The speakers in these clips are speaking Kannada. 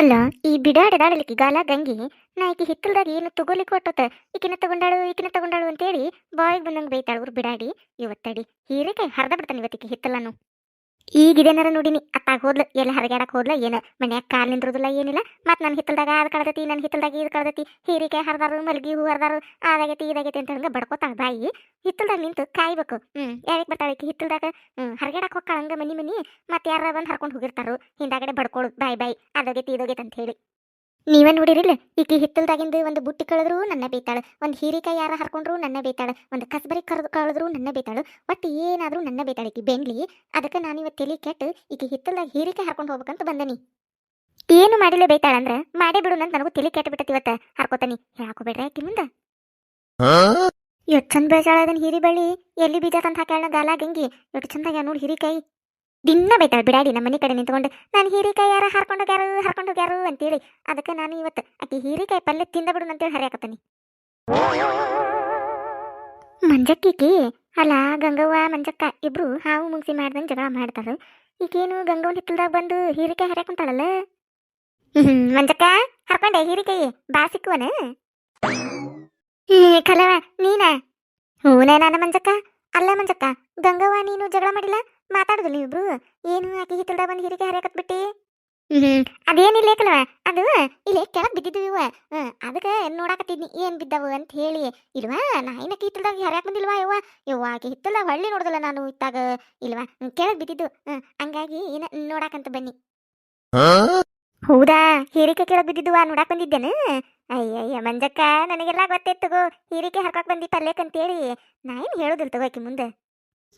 ಅಲ್ಲ, ಈ ಬಿಡಾಡದಾಡಲಿಕ್ಕೆ ಗಾಲ, ಗಂಗಿ ನಾ ಈಕಿ ಏನು ತಗೋಲಿಕ್ಕೆ ಹೊಟ್ಟತ ಈಕಿನ ತಗೊಂಡಾಳು ಈಕಿನ ತಗೊಂಡಾಳು ಅಂತೇಳಿ ಬಾಯಿಗೆ ಬಂದಂಗೆ ಬೈತಾಳು ಅವ್ರು ಬಿಡಾಡಿ. ಇವತ್ತಡಿ, ಹೀರೆಕಾಯಿ ಹರಿದ ಬಿಡ್ತಾನೆ ಇವತ್ತಿಗೆ ಹಿತ್ತಲನ್ನು. ಈಗಿದೇನಾರ ನೋಡಿನಿ. ಅತ್ತಾಗ ಹೋದ್ಲು, ಎಲ್ಲಿ ಹರಗಾಡಕ್ ಹೋದ್ಲ, ಏನ ಮನ್ಯಾಗ ಕಾಲ್ ನಿಂದ್ರದಿಲ್ಲ, ಏನಿಲ್ಲ. ಮತ್ತೆ ನನ್ನ ಹಿತ್ತಲ್ದಾಗ ಅದು ಕಳ್ದತಿ ನನ್ನ ಹಿತ್ತಲ್ದಾಗ ಇದು ಕಳ್ದತಿ. ಹೀರಿಕಾಯಿ ಹರಿದಾರು, ಮಲ್ಗಿ ಹೂ ಹರಿದಾರು ಅದಾಗೈತಿ ಇದಾಗೈತಿ ಅಂತ ಹಂಗೆ ಬಡ್ಕೋತಾಳ ಬಾಯಿ. ಹಿತ್ತಲ್ದಾಗ ನಿಂತು ಕಾಯ್ಬೇಕು. ಹ್ಞೂ ಯಾರಿಗೆ ಬರ್ತಾಳೆ ಈಕಿ ಹಿತ್ತಲ್ದಾಗ? ಹ್ಞೂ ಹರಗಾಡಕ್ ಹೋಗ್ತಾಳ ಹಂಗ ಮನಿ ಮನಿ. ಮತ್ತೆ ಯಾರ ಬಂದು ಹರ್ಕೊಂಡು ಹೋಗಿರ್ತಾರು. ಹಿಂದಾಗಡೆ ಬಡ್ಕೊಳು, ಬಾಯ್ ಬಾಯ್ ಅದಾಗೈತಿ ಇದಾಗೈತಿ ಅಂತ ಹೇಳಿ. ನೀವೇ ನೋಡಿರಿಲ್ಲ? ಈಕಿ ಹಿತ್ತಲ್ದಾಗಿಂದ ಒಂದು ಬುಟ್ಟಿ ಕಳೆದ್ರು ನನ್ನ ಬೇತಾಳ. ಒಂದು ಹೀರಿಕಾಯಿ ಯಾರ ಹರ್ಕೊಂಡ್ರು ನನ್ನ ಬೇತಾಳ. ಒಂದು ಕಸಬರಿ ಕರೆದು ಕಳೆದ್ರು ನನ್ನ ಬೇತಾಳು. ಒಟ್ಟು ಏನಾದರೂ ನನ್ನ ಬೇತಾಳ ಈಕಿ ಬೆಂಡ್ಲಿ ಅದಕ್ಕೆ ನಾನು ಇವತ್ತು ತಲೆ ಕೆಟ್ಟು ಈಕಿ ಹಿತ್ತಲ್ದಾಗ ಹೀರಿಕಾಯಿ ಹರ್ಕೊಂಡು ಹೋಗ್ಬೇಕಂತ ಬಂದನಿ. ಏನು ಮಾಡಿಲ್ಲ ಬೇತಾಳ ಅಂದ್ರೆ? ಮಾಡೇ ಬಿಡು ಅಂತ ನನಗೂ ತಲೆ ಕೆಟ್ಟು ಬಿಟ್ಟತಿ ಇವತ್ತು. ಹರ್ಕೋತಾನಿ. ಹೇಳಾಕೋಬೇಡ್ರಿ ಆಕಿ ಮುಂದೆ? ಎಷ್ಟು ಚಂದ ಬೇಜಾಳ ಅದನ್ನ ಹೀರಿ ಬಳ್ಳಿ. ಎಲ್ಲಿ ಬೀಜ ತಂದು ಹಾಕ್ಯಾಳ ಗಾಲ ಗಂಗಿ ಎಷ್ಟು ಚಂದಾಗ ನೋಡಿ ಹೀರಿಕಾಯಿ. ದಿನ ಬೈತಾಳ ಬಿಡಾಡಿ ನಮ್ಮ ಮನೆ ಕಡೆ ನಿಂತ್ಕೊಂಡು, ನಾನು ಹೀರಿಕಾಯಿ ಯಾರ ಹರ್ಕೊಂಡು ಹೋಗ್ಯಾರು ಹರ್ಕೊಂಡು ಹೋಗ್ಯಾರು ಅಂತೇಳಿ. ಅದಕ್ಕೆ ನಾನು ಇವತ್ತು ಆಕಿ ಹೀರಿಕಾಯಿ ಪಲ್ಯ ತಿಂದ ಬಿಡು ಅಂತೇಳಿ ಹರಿಯಾಕತ್ತೀನಿ. ಮಂಜಕ್ಕಿಕಿ, ಅಲ್ಲ ಗಂಗವ್ವ, ಮಂಜಕ್ಕ ಇಬ್ರು ಹಾವು ಮುಗಿಸಿ ಮಾಡ್ದಂಗೆ ಜಗಳ ಮಾಡ್ತಾರೆ. ಈಗೇನು ಗಂಗವ್ನ ಹಿತ್ತಲ್ದಾಗ ಬಂದು ಹೀರಿಕಾಯಿ ಹರಿಯಾಕೊಂತಾಳಲ್ಲ ಮಂಜಕ್ಕ, ಹರ್ಕೊಂಡೆ ಹೀರಿಕಾಯಿ, ಬಾ ಸಿಕ್ಕುವನ? ಕಲವ, ನೀನ? ಹೂನೇ ನಾನು ಮಂಜಕ್ಕ? ಅಲ್ಲ ಮಂಜಕ್ಕ, ಗಂಗವ್ವ ನೀನು ಜಗಳ ಮಾಡಿಲ್ಲ? ಮಾತಾಡುದಿಲ್ಲ ನೀವಿಬ್ರು? ಏನು ಆಕಿ ಹಿತ್ತಲ್ದ ಬಂದು ಹಿರಿಕೆ ಹರಿಯಕತ್ ಬಿಟ್ಟಿ ಹ್ಮ್. ಅದೇನಿಲ್ಲ ಕಲವ ಅದು ಇಲ್ಲಿ ಕೆಳಗ್ ಬಿದ್ದಿದ್ವಿ ಇವ. ಅದಕ್ಕೆ ನೋಡಾಕತ್ತಿದ್ನಿ ಏನ್ ಬಿದ್ದವು ಅಂತ ಹೇಳಿ. ಇಲ್ವಾ ನಾ ಏನಕ್ಕೆ ಹಿತ್ತಲ್ದಾಗ ಹರ್ಯಾಕ್ ಬಂದಿಲ್ವಾ ಇವ ಇವ ಆಕೆ ಹಿತ್ತಲ್ದಾಗ ಹೊಳ್ಳಿ ನೋಡ್ದಲ್ಲ ನಾನು ಇತ್ತಾಗ. ಇಲ್ವಾ ಕೆಳಗ್ ಬಿದ್ದಿದ್ದು. ಹ್ಮ್ ಹಂಗಾಗಿ ಏನ ನೋಡಾಕಂತ ಬನ್ನಿ. ಹೌದಾ? ಹೀರಿಕೆ ಕೆಳಗ್ ಬಿದ್ದಿದ್ದುವ ನೋಡಾಕ್ ಬಂದಿದ್ದೇನೆ? ಅಯ್ಯಯ್ಯ ಮಂಜಕ್ಕ ನನಗೆಲ್ಲ ಗೊತ್ತಿತ್ತು. ಹೀರಿಕೆ ಹರ್ಕಾಕ್ ಬಂದಿ ಪಲ್ಯಕ್ಕಂತೇಳಿ ನಾ ಏನ್ ಹೇಳೋದಿಲ್ಲ ತಗೋಕಿ ಮುಂದೆ.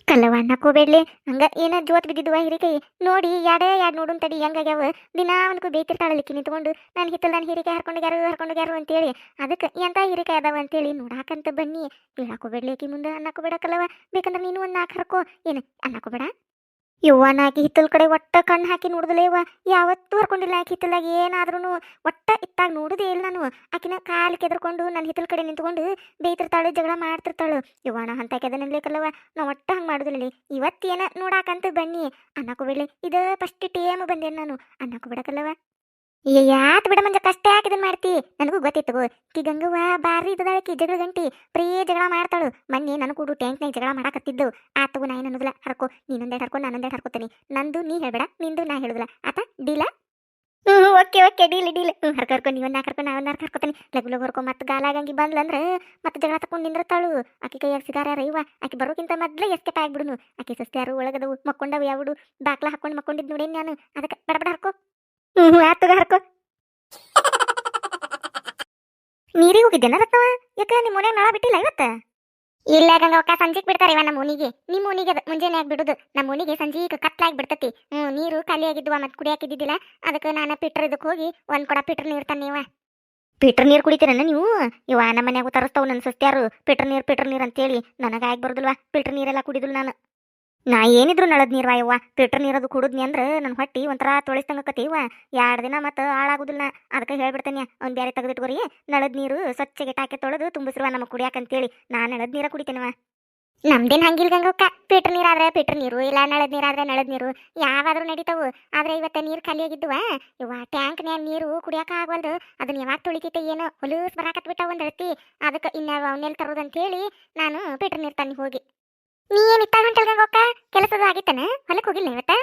ಕಲ್ಲವ ಅನ್ನಕೋಬೇಡ್ಲಿ ಹಂಗ ಏನ ಜೋತ್ ಬಿದ್ದಿದ್ವ ಹಿರಿಕಾಯಿ ನೋಡಿ, ಯಾಡ ಯಾಡ್ ನೋಡುನ್ ತಡಿ ಹೆಂಗಾಗ್ಯಾವ ದಿನಾ ಅವನ್ಕು ಬೇಯ್ತಿರ್ತಾಳಲಿಕ್ಕಿ ನಿಂತ್ಕೊಂಡು ನಾನು ಹಿತ್ತಲ್ ನಾನು ಹಿರಿಕಾಯಿ ಹರ್ಕೊಂಡೋಗ್ಯಾರು ಹರ್ಕೊಂಡೋಗ್ಯಾರು ಅಂತೇಳಿ. ಅದಕ್ಕೆ ಎಂತ ಹಿರಿಕಾಯಿ ಅದಾವ ಅಂತೇಳಿ ನೋಡಾಕಂತ ಬನ್ನಿ. ಹೇಳಾಕೋಬೇಡ್ಲಿ ಆಕಿ ಮುಂದೆ ಅನ್ನಕೋಬೇಡಕ್ಕಲ್ಲವ ಬೇಕಂದ್ರೆ ನೀನು ಒಂದು ನಾಲ್ಕು ಹರ್ಕೋ. ಏನು ಅನ್ನಕೋಬೇಡ ಯವ್ವ ಹಿತ್ತಲ ಕಡೆ ಒಟ್ಟ ಕಣ್ಣು ಹಾಕಿ ನೋಡಿದಲೇ ಯವ್ವ. ಯಾವತ್ತೂ ಹರ್ಕೊಂಡಿಲ್ಲ ಆಕೆ ಹಿತ್ತಲಾಗ ಏನಾದ್ರೂ ಒಟ್ಟ ಇತ್ತಾಗ ನೋಡುದೇ ಇಲ್ಲ ನಾನು. ಆಕಿನ ಕಾಲು ಕೆದರ್ಕೊಂಡು ನನ್ನ ಹಿತ್ತಲ್ ಕಡೆ ನಿಂತ್ಕೊಂಡು ಬೇಯ್ತಿರ್ತಾಳು, ಜಗಳ ಮಾಡ್ತಿರ್ತಾಳು. ಯವ್ವ, ನಾ ಅಂತ ಕೆದನಲ್ಲೇಕಲ್ಲವ ನಾ ಒಟ್ಟ ಹಂಗೆ ಮಾಡುದಿಲ್ಲ ಇವತ್ತೇನ ನೋಡಾಕಂತ ಬನ್ನಿ. ಅನ್ನಕೋಬೇಡ್ಲಿ ಇದ ಫಸ್ಟ್ ಟೇಮ್ ಬಂದೇನು ನಾನು. ಅನ್ನಕೋಬೇಡಕಲ್ಲವ ಯಾತ್ ಬಿಡ ಮಂಜ ಕಷ್ಟ ಯಾಕೆ ಇದನ್ನ ಮಾಡ್ತಿ? ನನಗೂ ಗೊತ್ತಿತ್ತು. ಕಿ ಗಂಗವ್ವ ಬಾರಿ ಇದ್ದದಾಳಕಿ ಜಗಳ ಗಂಟಿ. ಪ್ರೇ ಜಗಳ ಮಾಡ್ತಾಳು. ಮೊನ್ನೆ ನಾನು ಟ್ಯಾಂಕ್ ಟ್ಯಾಂಕ್ನಾಗ ಜಗಳ ಮಾಡಾಕತ್ತಿದ್ದು. ಆತಗು ನಾ ಏನನ್ನುದಿಲ್ಲ ಹರ್ಕೊ. ನೀನೊಂದೆರಡು ಹರ್ಕೊ ನಾನೊಂದೇ ಹರ್ಕೋತೀನಿ. ನಂದು ನೀ ಹೇಳ್ಬೇಡ, ನಿಂದು ನಾ ಹೇಳುದಿಲ್ಲ. ಆತ, ಡೀಲ? ಹ್ಞೂ ಓಕೆ ಓಕೆ, ಡೀಲ್ ಡೀಲ್. ಹ್ಞೂ ಹರ್ಕೊ ಹರ್ಕೊ ನೀವನ್ನ ನಾಲ್ಕು ಹರ್ಕೊ ನಾವನ್ನ ನಾಲ್ಕು ಹರ್ಕೋತೀನಿ. ಲಗು ಲಗು ಹರ್ಕೊ, ಮತ್ತೆ ಗಾಲಾಗಂಗಿ ಬಂದ್ಲಂದ್ರೆ ಮತ್ತೆ ಜಗಳ ತಕೊಂಡು ನಿಂದಿರ್ತಾಳು. ಆಕಿ ಕೈಯಾಗ ಸಿಗಾರ ರೈವ ಆಕೆ ಬರೋಕ್ಕಿಂತ ಮೊದ್ಲೇ ಎಸ್ಕೇಪ್ ಆಗ್ಬಿಡುನು. ಆಕೆ ಸಸ್ತ್ಯಾರು, ಒಳಗದವು, ಮಕ್ಕೊಂಡವು ಯಾವುದು ಬಾಕ್ಲ ಹಾಕೊಂಡು ಮಕ್ಕೊಂಡಿದ್ದು ನೋಡೇನು ನಾನು? ಅದಕ್ಕೆ ಬಡಬಡ ಹರ್ಕೊ. ಹ್ಞೂ ಹ್ಞೂ ಆತಗ ಹರ್ಕೊ. ನೀರಿಗೆ ಹೋಗಿದ್ದೇನ ರತ್ನವ? ಯಾಕೆ ನಿಮ್ಮ ಮನೆ ನಳ ಬಿಟ್ಟಿಲ್ಲ ಇವತ್ತ? ಇಲ್ಲ ಗಂಗವಕ್ಕ ಸಂಜೆಗೆ ಬಿಡ್ತಾರೆ ಇವ ನಮ್ಮ ಮುನಿಗೆ ನಿಮ್ಮ ಮುನಿಗೆ ಮುಂಜಾನೆ ಆಗಿ ಬಿಡುದು. ನಮ್ಮ ಮುನಿಗೆ ಸಂಜೆಗೆ ಕತ್ಲಾಗಿ ಬಿಡ್ತತಿ. ಹ್ಞೂ ನೀರು ಖಾಲಿ ಆಗಿದ್ವ ಮತ್ತೆ ಕುಡಿಯಾಕಿದ್ದಿದ್ದಿಲ್ಲ ಅದಕ್ಕೆ ನಾನು ಪೀಟ್ರ್ ಇದಕ್ಕೆ ಹೋಗಿ ಒಂದು ಕೊಡ ಪೀಟ್ರ್ ನೀರು ತನ್ನಿವ ಪೀಟ್ರ್ ನೀರು ಕುಡಿತೀರನ್ನ ನೀವು? ಇವ ನಮ್ಮ ಮನ್ಯಾಗ ತರಿಸ್ತಾವ ನನ್ನ ಸಸ್ತ್ಯಾರು. ಪೀಟ್ರ್ ನೀರು ಪೀಟ್ರ್ ನೀರು ಅಂತೇಳಿ ನನಗೆ ಆಗಿ ಬರೋದಿಲ್ವಾ. ಪೀಟ್ರ್ ನೀರೆಲ್ಲ ಕುಡಿದಿಲ್ಲ ನಾನು. ನಾ ಏನಿದ್ರು ನಳದ್ ನೀರ್ವಾ ಯವ್ವ ಫಿಲ್ಟರ್ ನೀರದು ಕುಡಿದ್ನಿ ಅಂದ್ರೆ ನನ್ನ ಹೊಟ್ಟಿ ಒಂಥರ ತೊಳಿಸ್ತಂಗಕತ್ತೀವ. ಎರಡು ದಿನ ಮತ್ತೆ ಹಾಳಾಗುದಿಲ್ಲ ಅದಕ್ಕೆ ಹೇಳ್ಬಿಡ್ತೇನೆ. ಅವ್ನು ಬೇರೆ ತೆಗೆದಿಟ್ಕೋರಿ. ನಳದ್ ನೀರು ಸ್ವಚ್ಛಗೆ ಟಾಕೆ ತೊಳೆದು ತುಂಬಿಸಿರುವ ಅಂತ ಹೇಳಿ ನಾ ನಳದ್ ನೀರ ಕುಡಿತೇನವ. ನಮ್ದೇನ್ ಹಂಗಿಲ್ ಗಂಗಕ್ಕ. ಫಿಲ್ಟರ್ ನೀರಾದ್ರೆ ಫಿಲ್ಟರ್ ನೀರು ಇಲ್ಲ ನಳದ್ ನೀರಾದ್ರೆ ನಳದ್ ನೀರು ಯಾವಾದ್ರೂ ನಡೀತಾವು. ಆದ್ರೆ ಇವತ್ತ ನೀರು ಖಾಲಿ ಇವ ಇವ ಟ್ಯಾಂಕ್ನ್ಯಾಗ ನೀರು ಕುಡಿಯಾಕ ಆಗವಲ್ದು. ಅದನ್ನ ಯಾವಾಗ ತೊಳಿತೈತೆ ಏನೋ ಹೊಲೂಸ್ ಬರಾಕತ್ ಬಿಟ್ಟಾವ ಒಂದ್ ಹೇಳ್ತಿ ಅದಕ್ಕೆ ಇನ್ಯಾವ ತರೋದಂತ ಹೇಳಿ ನಾನು ಫಿಲ್ಟರ್ ನೀರು ತನ್ನಿ ಹೋಗಿ. ನೀ ಏನ್ ಕೆಲಸದ ಆಗಿತ್ತನ? ಹೊಲಕ್ಕೆ ಹೋಗಿಲ್ಲ ಇವತ್ತ?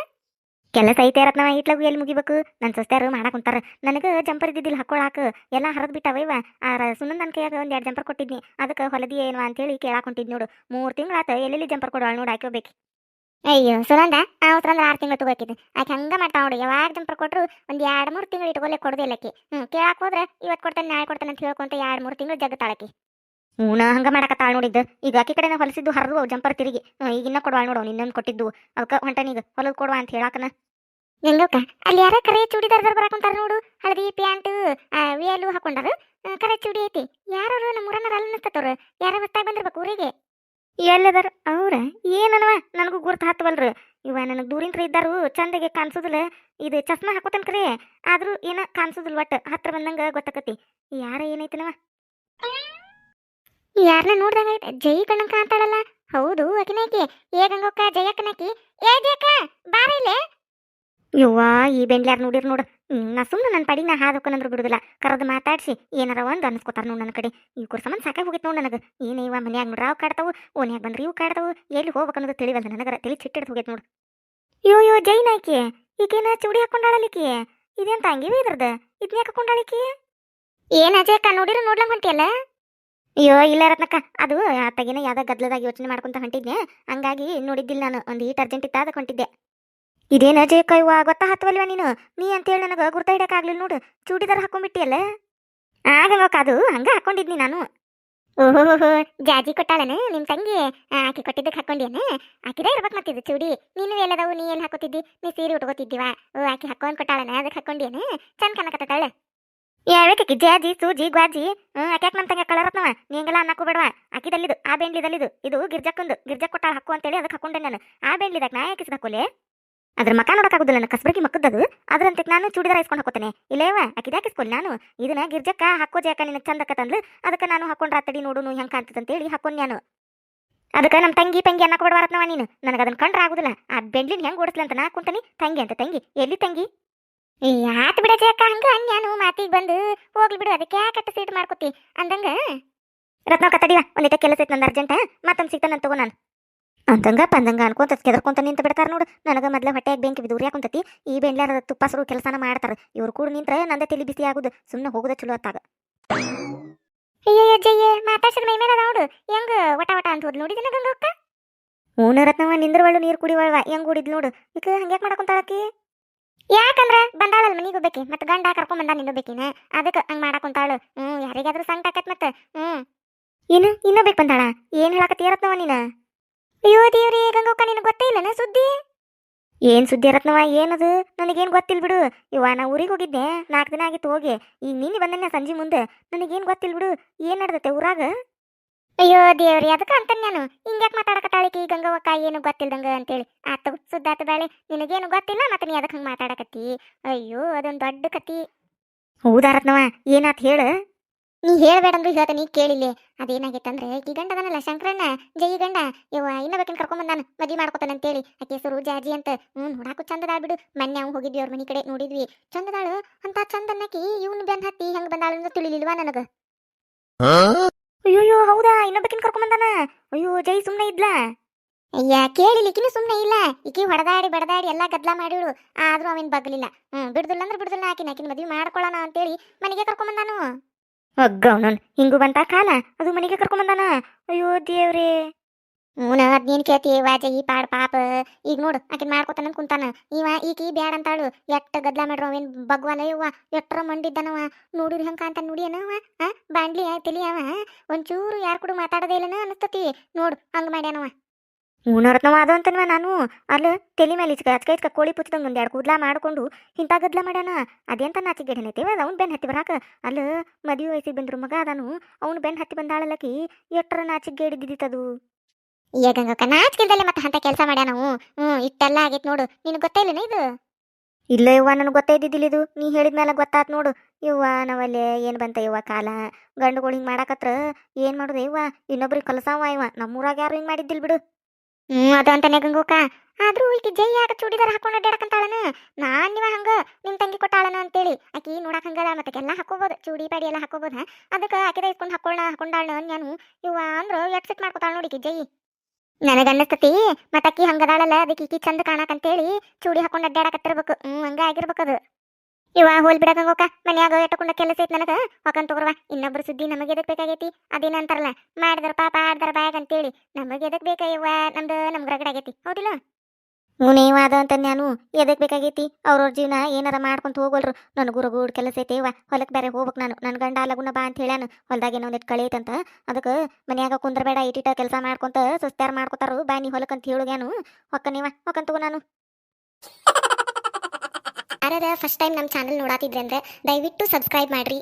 ಕೆಲಸ ಐತೆ ರತ್ನವ ಇಟ್ಲಾಗು ಎಲ್ಲಿ ಮುಗಿಬೇಕು? ನನ್ನ ಸೊಸ್ತ್ಯಾರು ಮಾಡಕ್ ಕುಂತಾರ. ನನಗೆ ಜಂಪರ್ ಇದ್ದಿದ್ದಿಲ್ಲ ಹಾಕೊಳಾಕ ಎಲ್ಲ ಹರಿದು ಬಿಟ್ಟಾವ ಇವ. ಆ ಸುನಂದ್ ನನ್ನ ಕೈಯಾಗ ಒಂದು ಎರಡು ಜಂಪರ್ ಕೊಟ್ಟಿದ್ನಿ. ಅದಕ್ಕೆ ಹೊಲದಿ ಏನು ಅಂತೇಳಿ ಕೇಳಾಕ್ ಹೊಂಟಿದ್ ನೋಡು. ಮೂರು ತಿಂಗಳಾತ ಎಲ್ಲೆಲ್ಲಿ ಜಂಪರ್ ಕೊಡೋಳು ನೋಡಿ ಹಾಕೋಬೇಕು ಅಯ್ಯೋ, ಸುನಂದ ಅಂದ್ರೆ ಆರು ತಿಂಗಳು ತಗೋಕಿದ್ದು ಆಕೆ ಹಂಗ ಮಾಡ್ತಾ ನೋಡಿ. ಯಾವಾಗ ಜಂಪರ್ ಕೊಟ್ರು ಒಂದು ಎರಡು ಮೂರು ತಿಂಗಳು ಇಟ್ಕೊಲೆ ಕೊಡೋದಿಲ್ಲ ಇಲ್ಲಕ್ಕೆ ಹ್ಞೂ ಕೇಳಾಕ್ ಹೋದ್ರೆ ಇವತ್ತು ಕೊಡ್ತಾನೆ, ನಾಳೆ ಕೊಡ್ತಾನೆ ಅಂತ ಹೇಳ್ಕೊಂತ ಎರಡು ಮೂರು ತಿಂಗಳು ಜಗತ್ತಾಳಕಿ ಹ್ಞೂ ಹಂಗ ಮಾಡಕತ್ತಾಳ ನೋಡಿದ್ದು ಈಗ ಆಕಿ ಕಡೆ ಹೊಲಸಿದ್ದು ಹರಿದು ಜಂಪರ್ ತಿರುಗಿ. ಈಗ ಇನ್ನ ಕೊಡುವ ನೋಡು ಇನ್ನೊಂದು ಕೊಟ್ಟಿದ್ದು. ಅದಕ್ಕೆ ಹೊಂಟನೀಗ ಹೊಲದ ಕೊಡುವ ಅಂತ ಹೇಳಾಕನ. ಹೆಂಗಕ್ಕ ಅಲ್ಲಿ ಯಾರ ಕರೆ ಚೂಡಿದಾರ್ದಾರ ಬರಾಕೊಂತಾರ ನೋಡು. ಹಳದಿ ಪ್ಯಾಂಟ್ ವಿಯಲು ಹಾಕೊಂಡಾರ. ಕರೆ ಚೂಡಿ ಐತಿ. ಯಾರು ನಮ್ಮ ರಲ್ ನಿಸ್ತವ್ರ ಯಾರ ಹೊತ್ತಾಗಿ ಬಂದಿರ್ಬೇಕು ಊರಿಗೆ? ಎಲ್ಲದಾರ ಅವ್ರ? ಏನನವ? ನನಗೂ ಗುರ್ತು ಹತ್ತವಲ್ರು ಇವ ನನಗೆ ದೂರಿಂತ್ರ ಇದ್ದಾರು ಚಂದಗೆ ಕಾಣಿಸೋದಿಲ್ಲ. ಇದು ಚಸ್ಮಾ ಹಾಕೋತನ್ ಕರೆ. ಆದ್ರೂ ಏನ ಕಾಣಿಸೋದಿಲ್ಲ ಒಟ್ಟು. ಹತ್ರ ಬಂದಂಗ ಗೊತ್ತಾಕತಿ. ಯಾರ ಏನೈತನವ? ಯಾರನ್ನ ನೋಡ್ದಂಗ ಜೈ ಕಣ್ಣಂಗ ಕಾಣ್ತಾಳಲ್ಲ ಹೌದು ಅಕಿನಾಕಿ ಏ ಗಂಗೋಕ್ಕ ಜಯಕ್ಕನಾಕಿ ಏ ಜಯಕ್ಕ ಬಾರ ಇಲ್ಲೇ. ಯವ್ವಾ, ಈ ಬೆಂಡ್ಲ್ಯಾರ್ ನೋಡಿರ್ ನೋಡು. ನಾ ಸುಮ್ಮನೆ ನನ್ನ ಪಡಿ ನಾ ಹಾದು ಹೋಗ್ಕೊಂಡ್ರು ಬಿಡುದಿಲ್ಲ. ಕರೆದು ಮಾತಾಡ್ಸಿ, ಏನಾರ ಒಂದು ಅನ್ಸ್ಕೊತಾರ ನೋಡು ನನ್ನ ಕಡೆ. ಇವ್ರ ಸಂಬಂಧ ಸಾಕಾಗಿ ಹೋಗಿತ್ತು ನೋಡು ನನಗೆ. ಏನೇ ಇವ ಮನ್ಯಾಗ ನೋಡ್ರಿ ಅವು ಕಾಡ್ತಾವು ಓನ್ಯಾಗ ಬಂದ್ರೆ ಇವು ಕಾಡ್ತಾವು. ಎಲ್ಲಿ ಹೋಗ್ಬೇಕನ್ನೋದು ತಿಳಿವಲ್ದ ನನಗರ ತಿಳಿ ಚಿಟ್ಟಿಡ್ದು ಹೋಗೈತೆ ನೋಡು. ಯೋ ಯೋ ಜೈನ್ ಆಕಿ ಈಗೇನ ಚೂಡಿ ಹಾಕೊಂಡಾಳಲಿಕ್ಕಿ? ಇದೆಂತ ಹಂಗಿವೆ ಇದ್ರದ್ದು ಇದನ್ನ ಯಾಕೆ ಹಾಕೊಂಡಾಳಿಕಿ? ಏನ್ ಅಜಯಕ್ಕ ನೋಡಿರ, ನೋಡ್ಲಂಗ್ ಹೊಂಟಿಯಲ್ಲ? ಅಯ್ಯೋ, ಇಲ್ಲ ರತ್ನಕ್ಕ. ಅದು ಆತಗಿನ ಯಾವ್ದೋ ಗದ್ಲದಾಗ ಯೋಚನೆ ಮಾಡ್ಕೊಂತ ಹೊಂಟಿದ್ನೆ ಹಂಗಾಗಿ ನೋಡಿದ್ದಿಲ್ಲ ನಾನು. ಒಂದು ಈಟ್ ಅರ್ಜೆಂಟ್ ಇತ್ತ ಅದಕ್ಕೆ ಹೊಂಟಿದ್ದೆ ಇದೇನ ಜಯ ಇವ ಗೊತ್ತಾ ಹತ್ತವಲ್ವ ನೀನು? ನೀ ಅಂತೇಳಿ ನನಗೆ ಗುರ್ತ ಹಿಡಕ್ಕಾಗ್ಲಿಲ್ಲ ನೋಡು. ಚೂಡಿದಾರ ಹಾಕೊಂಡ್ಬಿಟ್ಟಿಯಲ್ಲ ಆಗಂಗಕ್ಕ ಅದು ಹಂಗ ಹಾಕೊಂಡಿದ್ನಿ ನಾನು. ಓಹೋ ಜಾಜಿ ಕೊಟ್ಟಾಳನೆ ನಿಮ್ ತಂಗಿ? ಆಕೆ ಕೊಟ್ಟಿದ್ದಕ್ಕೆ ಹಾಕೊಂಡ್ಯಾನ? ಆಕಿದೇ ಇರ್ಬೇಕು ಮತ್ತಿದ್ದು ಚೂಡಿ. ನೀನು ಎಲ್ಲದವು ನೀ ಎಲ್ಲಿ ಹಾಕೋತಿದ್ದಿ? ನೀ ಸೀರೆ ಉಟ್ಕೋತಿದ್ದೀವ? ಓ, ಆಕಿ ಹಾಕೊಂಡ್ ಕೊಟ್ಟಾಳನೆ ಅದಕ್ಕೆ ಹಾಕೊಂಡ್ಯಾನ? ಚಂದ ಕನಕತ್ತಾಳೆ ಯಾವ್ಯಾಕಿ ಜಾಜಿ ಸೂಜಿ ಗ್ವಾಜಿ ಹ್ಮ್ ಆಕ್ಯಾಕ್ ನಮ್ ತಂಗ ಕಳರತ್ನವ ನೀ ಹಂಗೆಲ್ಲ ಅನ್ನಕ್ಕೂ ಅಕ್ಕಿದಲ್ಲಿದು ಆಕಿದಲ್ಲಿದು ಆ ಬೆಂಡ್ಲಿದಲ್ಲಿದು. ಇದು ಗಿರ್ಜಕ್ಕೊಂದು. ಗಿರ್ಜಕ್ ಕೊಟ್ಟಾಳ ಹಕ್ಕು ಅಂತೇಳಿ ಅದಕ್ಕೆ ಹಾಕೊಂಡೆ ನಾನು. ಆ ಬೆಂಡ್ಲಿದಾಗ ನಾ ಯಾಕೆ ಹಾಕೋಲೆ? ಅದ್ರ ಮಕ ನೋಡಕ್ಕಾಗುದಿಲ್ಲ ನನ್ನ ಕಸ್ಬರ್ಗಿ ಮಕ್ಕದದು ಅದ್ರಂತೆ ನಾನು ಚೂಡಿದಾರ ಇಸ್ಕೊಂಡು ಹಾಕೋತೇನೆ. ಇಲ್ಲೇವ ಆಕಿದ ಇಸ್ಕೊಲಿ ನಾನು? ಇದನ್ನ ಗಿರ್ಜಕ್ಕ ಹಾಕೋ ಜಾಕ ನಿನ್ನ ಚಂದಕ್ಕ ತಂದ್ಲು ಅದಕ್ಕೆ ನಾನು ಹಾಕೊಂಡ್ರ ತಡಿ ನೋಡುನು ಹೆಂಗ್ ಕಾಣ್ತದ ಅಂತೇಳಿ ಹಾಕೊಂಡ್ ನಾನು. ಅದಕ್ಕೆ ನಮ್ಮ ತಂಗಿ ತಂಗಿ ಅನ್ನಕ್ಕೆ ಬಿಡಬಾರತ್ನವ ನೀನು. ನನಗೆ ಅದನ್ನ ಕಂಡ್ರ ಆಗುದಿಲ್ಲ. ಆ ಬೆಂಡ್ಲಿನ ಹೆಂಗ್ ಓಡಿಸ್ಲಂತ ನಾ ಕುಂತನಿ. ತಂಗಿ ಅಂತ ತಂಗಿ. ಎಲ್ಲಿ ತಂಗಿ? ಯಾತ್ ಬಿಡ ಅಕ್ಕ ಹಂಗ ಅನ್ಯಾನು ಮಾತಿಗೆ ಬಂದು. ಹೋಗ್ಲಿ ಬಿಡು ಅದಕ್ಕೆ ಯಾಕೆ ಸೀಟ್ ಮಾಡ್ಕೊತಿ? ಅಂದಂಗ ರತ್ನ ಕತ್ತಡಿವ ಒಂದಿಟ ಕೆಲಸ ಐತೆ ನಂದು ಅರ್ಜೆಂಟ್ ಮತ್ತೊಂದು ಸಿಗ್ತಾನೆ ತಗೋ ನಾನು. ಅಂದಂಗ ಪಂದಂಗ ಅನ್ಕೊಂತ ಕೆದರ್ಕೊಂತ ನಿಂತ ಬಿಡ್ತಾರ ನೋಡು. ನನಗೆ ಮೊದ್ಲ ಹೊಟ್ಟೆಯಾಗ ಬೆಂಕಿ ಬಿದ್ದು ಉರಿಯಾಕುಂತತಿ ಈ ಬೆಂಡ್ಲಾರ ತುಪ್ಪಸರು ಕೆಲಸನ ಮಾಡ್ತಾರ. ಇವ್ರು ಕೂಡ ನಿಂತ್ರ ನಂದ ತಲಿ ಬಿಸಿ ಆಗುದು. ಸುಮ್ಮನೆ ಹೋಗುದ ಚಲೋ ಅತ್ತಾಗ. ಅಯ್ಯಯ್ಯ ಅಜ್ಜಯ್ಯ ಮಾತಾಡ್ಸಿದ ಮೈ ಮೇಲೆ ನೋಡು. ಹೆಂಗ ವಟ ವಟ ಅಂತ ಹೋದ್ ನೋಡಿದಿನ ಗಂಗಕ್ಕ ಹೂನ ರತ್ನವ ನಿಂದ್ರವಳು ನೀರು ಕುಡಿವಳ್ವ. ಹೆಂಗ್ ಕುಡಿದ್ ನೋಡು. ಈಗ ಹಂಗ್ಯಾಕ್ ಮಾಡಕೊಂತಾಳಕಿ ಯಾಕಂದ್ರ ಬಂದಾಳಲ್ಲ ಮನಿಗೆ ಹೋಗ್ಬೇಕಿ, ಮತ್ತೆ ಗಂಡ ಕರ್ಕೊಂಡ್ ಬಂದ ನಿನ್ನೋಬೇಕಿನ ಅದಕ್ಕೆ ಹಂಗ್ ಮಾಡಕೊಂತಾಳು ಹ್ಮ್, ಯಾರಿಗಾದ್ರೂ ಸಂಕಟ ಆಕತ್ ಮತ್ತೆ. ಹ್ಮ್. ಏನು ಇನ್ನೊಬೇಕು ಬಂದಾಳ? ಏನ್ ಹೇಳಕತ್ತೀಯ ರತ್ನವ ನೀನ? ಅಯ್ಯೋ, ದೇವ್ರಿ ಗಂಗಕ್ಕ ನಿನಗೆ ಗೊತ್ತೇ ಇಲ್ಲನ ಸುದ್ದಿ? ಏನ್ ಸುದ್ದಿ ರತ್ನವ ಏನದು? ನನಗೇನ್ ಗೊತ್ತಿಲ್ಲ ಬಿಡು. ಇವ ನಾ ಊರಿಗೆ ಹೋಗಿದ್ದೆ. ನಾಲ್ಕು ದಿನ ಆಗಿತ್ತು ಹೋಗಿ. ಈಗ ನೀನು ಬಂದನ್ಯ ಸಂಜೆ ಮುಂದೆ. ನನಗೇನ್ ಗೊತ್ತಿಲ್ಲ ಬಿಡು. ಏನ್ ನಡ್ದತೆ ಊರಾಗ? ಅಯ್ಯೋ ದೇವ್ರಿ, ಅದಕ್ಕೆ ಅಂತ ನಾನು. ಹಿಂಗ್ಯಾಕ್ ಮಾತಾಡಕತ್ತಾಳಿಕಿ ಗಂಗವ್ವಕ್ಕ ಏನು ಗೊತ್ತಿಲ್ದಂಗ ಅಂತೇಳಿ. ಆತ, ಸುದ್ದಾತ ಬಾಳೆ, ನಿನಗೇನು ಗೊತ್ತಿಲ್ಲ ಮತ್ತೆ ನೀ ಅದಕ್ಕೆ ಹಂಗೆ ಮಾತಾಡಕತ್ತಿ? ಅಯ್ಯೋ, ಅದೊಂದು ದೊಡ್ಡ ಕತಿ. ಹೌದಾರತ್ನವ ಏನಾತ ಹೇಳ? ನೀ ಹೇಳ್ಬೇಡಂದ್ರು ಹೇಳ್ತಾನೆ ನೀ ಕೇಳಿಲ್ಲ. ಅದೇನಾಗೈತಂದ್ರೆ ಈ ಗಂಡದನಲ್ಲ, ಶಂಕರಣ್ಣ ಜೈ ಗಂಡ. ಇವ ಇನ್ನೊಬೇಕಿನ ನಾನು ಮದ್ವಿ ಮಾಡ್ಕೊತಾನೆ ಅಂತೇಳಿ. ಆಕೆ ಹೆಸರು ಜಾಜಿ ಅಂತ. ಹ್ಞೂ ನೋಡಾಕು ಚಂದದಾಳ್ ಬಿಡು ಮೊನ್ನೆ ಅವ್ನು ಹೋಗಿದ್ವಿ ಅವ್ರ ಮನೆ ಕಡೆ, ನೋಡಿದ್ವಿ. ಚಂದದಾಳು ಅಂತ ಚಂದನ್ನಕಿ ಇವ್ನು ಬೆನ್ ಹತ್ತಿ ಹೆಂಗ್ ಬಂದಾಳು ಅಂತ ತಿಳಿಲಿಲ್ವಾ ನನಗ? ಅಯ್ಯೋ ಹೌದಾ? ಇನ್ನೊಬ್ಬಕ್ಕಿನ ಕರ್ಕೊಂಡ್ ಬಂದಾನ ಅಯ್ಯೋ, ಜೈ ಸುಮ್ಮನೆ ಇದ್ಲಾ? ಅಯ್ಯ ಕೇಳಿಲಿಕ್ಕಿನೂ ಸುಮ್ಮನೆ ಇಲ್ಲ. ಈಕಿ ಹೊಡೆದಾಡಿ, ಬಡದಾಡಿ ಎಲ್ಲ ಗದ್ಲ ಮಾಡಿಳು ಆದ್ರೂ ಅವನ್ ಬಗ್ಲಿಲ್ಲ. ಹ್ಮ್, ಬಿಡ್ದಿಲ್ಲ ಅಂದ್ರೆ ಬಿಡ್ದಿಲ್ಲ. ಆಕಿನ ಆಕಿನ ಮದ್ವಿ ಮಾಡ್ಕೊಳ್ಳೋಣ ಅಂತೇಳಿ ಮನೆಗೆ ಕರ್ಕೊಂಬಂದಾನು. ಅವನು ಹಿಂಗು ಬಂತ ಕಾಲ. ಅದು ಮನೆಗೆ ಕರ್ಕೊಂಬಂದಾನ? ಅಯ್ಯೋ, ದೇವ್ರೇ. ಹ್ಞೂ ಅದ್ನೇನ್ ಕೇಳ್ತಿ? ಈ ಪಾಡ್ ಪಾಪ, ಈಗ ನೋಡು, ಆಕಿನ ಮಾಡ್ಕೊತಾನ ಕುಂತಾನ. ಇವ ಈಕಿ ಬ್ಯಾಡ ಅಂತಾಳು ಎಟ್ಟ ಗದ್ಲ ಮಾಡ್ರ ಅವೇನ್ ಬಗ್ವಾಲ ಇವ, ಎಟ್ರ ಮಂಡಿದ್ದಾನವ. ನೋಡಿರಿ ಹಂಗ ಅಂತ ನೋಡಿ ಅವ, ಆ ಬಾಂಡ್ಲಿ ತಲಿ ಅವ. ಒಂಚೂರು ಯಾರು ಕೂಡ ಮಾತಾಡದೇ ಇಲ್ಲನ ಅನಸ್ತತಿ. ನೋಡು, ಹಂಗ ಮಾಡ್ಯಾನವ. ಹೂನರತ್ನವ ಅದು ಅಂತನ್ವ ನಾನು. ಅಲ್ಲ ತಲೆ ಮೇಲೆ ಇಚ್ಕ, ಅಚ್ಕ, ಇಚ್ಕ ಕೋಳಿ ಪುಚ್ಚದಂಗ ಒಂದ್ ಎರಡು ಕೂದ್ಲ ಮಾಡ್ಕೊಂಡು ಇಂಥ ಗದ್ಲ ಮಾಡ್ಯಾನ. ಅದೇಂತ ನಾಚಿಗೆ ಗೆಡನೈತೇವ ಅವ್ನು ಬೆನ್ ಹತ್ತಿ ಬರಾಕ. ಅಲ್ಲ ಮದುವೆ ವಯಸ್ಸಿಗೆ ಬಂದ್ರು ಮಗ ಅದಾನು. ಅವ್ನು ಬೆನ್ ಹತ್ತಿ ಬಂದಾಳಲ್ಲಕಿ ಎಟ್ರ ನಾಚಿಗೆ ಗೇಡಿದ್ದಿತ್ತದು ಗಂಗಕ್ಕ ನಾಚಿಕೆದಲ್ಲೇ ಮತ್ತೆ ಅಂತ ಕೆಲಸ ಮಾಡ್ಯಾನ ನಾವು? ಹ್ಞೂ ಇಟ್ಟೆಲ್ಲ ಆಗೈತೆ ನೋಡು. ನಿನಗೆ ಗೊತ್ತೇ ಇಲ್ಲನ ಇದು? ಇಲ್ಲ ಇವ್ವ ನನಗೆ ಗೊತ್ತೇ ಇದ್ದಿದ್ದಿಲ್ಲ ಇದು. ನೀ ಹೇಳಿದ್ಮೇಲೆ ಗೊತ್ತಾತ್ ನೋಡು. ಇವ್ವ ನಾವಲ್ಲಿ ಏನು ಬಂತ ಯವ್ವ ಕಾಲ? ಗಂಡುಗಳು ಹಿಂಗೆ ಮಾಡಾಕತ್ರ ಏನು ಮಾಡೋದು ಇವ್ವ ಇನ್ನೊಬ್ರಿಗೆ ಕಲಸಾವ ಇವ ನಮ್ಮೂರಾಗ ಯಾರು ಹಿಂಗೆ ಮಾಡಿದ್ದಿಲ್ಲ ಬಿಡು. ಹ್ಞೂ ಅದು ಅಂತಾನೆ ಗಂಗೋಕ ಆದ್ರೂ ಈಕಿ ಜೈ ಆಗ ಚೂಡಿದಾರ ಹಾಕೊಂಡು ಅಡ್ಡಾಡಕಂತಾಳನ ನಾನ್ ನಿವ ಹಂಗ ನಿಮ್ ತಂಗಿ ಕೊಟ್ಟಾಳನ ಅಂತೇಳಿ. ಆಕಿ ನೋಡಕ್ ಹಂಗದ ಮತ್ತೆ ಎಲ್ಲ ಹಾಕೋಬೋದು. ಚೂಡಿ ಪಾಡಿ ಎಲ್ಲ ಹಾಕೋಬೋದ? ಅದಕ್ಕೆ ಆಕಿದ ಇಸ್ಕೊಂಡು ಹಾಕೊಳ್ಳ ಹಾಕೊಂಡಾಳ ನಾನು ಇವ ಅಂದ್ರ ಎಟ್ ಸಿಟ್ ಮಾಡ್ಕೊತಾಳ ನೋಡಿ ಜೈ. ನನಗ ಅನ್ನಸ್ತತಿ ಮತ್ತ ಅಕ್ಕಿ ಹಂಗದಾಳಲ್ಲ, ಅದಕ್ಕೆ ಈಕಿ ಚಂದ ಕಾಣಕಂತೇಳಿ ಚೂಡಿ ಹಾಕೊಂಡು ಅಡ್ಡಾಡಕತ್ತಿರ್ಬೇಕು ಹ್ಞೂ ಹಂಗ ಆಗಿರ್ಬೇಕದು. ಇವ ಹೋಲ್ ಬಿಡಕಂಗೋಕ ಮನ್ಯಾಗ ಎಟ್ಟಕೊಂಡ ಕೆಲಸ ಐತಿ ನನಗೆ. ಹೊಕನ್ ತಗೋರ್ವ ಇನ್ನೊಬ್ರ ಸುದ್ದಿ ನಮಗೆ ಎದಕ್ ಬೇಕಾಗೈತಿ? ಅದೇನಂತಾರಲ್ಲ ಮಾಡಿದ್ರ ಪಾಪ ಆಡ್ದಾರ ಬಾಯಾಗ ಅಂತೇಳಿ ನಮಗೆ ಎದಕ್ ಬೇಕ ಇವ ನಮ್ದು ನಮ್ಗೆ ರಗಡ ಆಗೈತಿ. ಹೌದಿಲ್ಲ? ಮುನೇವ ಅಂತ ನಾನು ಎದಕ್ಕೆ ಬೇಕಾಗೈತಿ? ಅವ್ರವ್ರ ಜೀವನ ಏನಾರ ಮಾಡ್ಕೊಂತ ಹೋಗೋಲ್ರು. ನನ್ನ ಗುರುಗೂಡ್ ಕೆಲಸ ಐತೆ ಇವ ಹೊಲಕ್ಕೆ ಬೇರೆ ಹೋಗ್ಬೇಕು ನಾನು. ನನ್ನ ಗಂಡ ಲಗುನ ಬಾ ಅಂತ ಹೇಳ್ಯಾನ. ಹೊಲ್ದಾಗ ಏನೋ ಒಂದಿಟ್ಟು ಕಳೆಯೈತಂತ ಅದಕ್ಕೆ ಮನ್ಯಾಗ ಕುಂದ್ರಬೇಡ ಇಟಿಟ ಕೆಲಸ ಮಾಡ್ಕೊಂತ ಸುಸ್ತಾರ ಮಾಡ್ಕೊತಾರು, ಬಾ ನೀ ಹೊಲಕ್ಕಂತ ಹೇಳುಗ್ಯಾನು ಹೊಕ್ಕನೇವ ಹೊಕ್ಕನ್ ತಗೋ ನಾನು. ಯಾರ್ಯಾರ ಫಸ್ಟ್ ಟೈಮ್ ನಮ್ಮ ಚಾನಲ್ ನೋಡಾತಿದ್ರೆ ಅಂದರೆ ದಯವಿಟ್ಟು ಸಬ್ಸ್ಕ್ರೈಬ್ ಮಾಡ್ರಿ.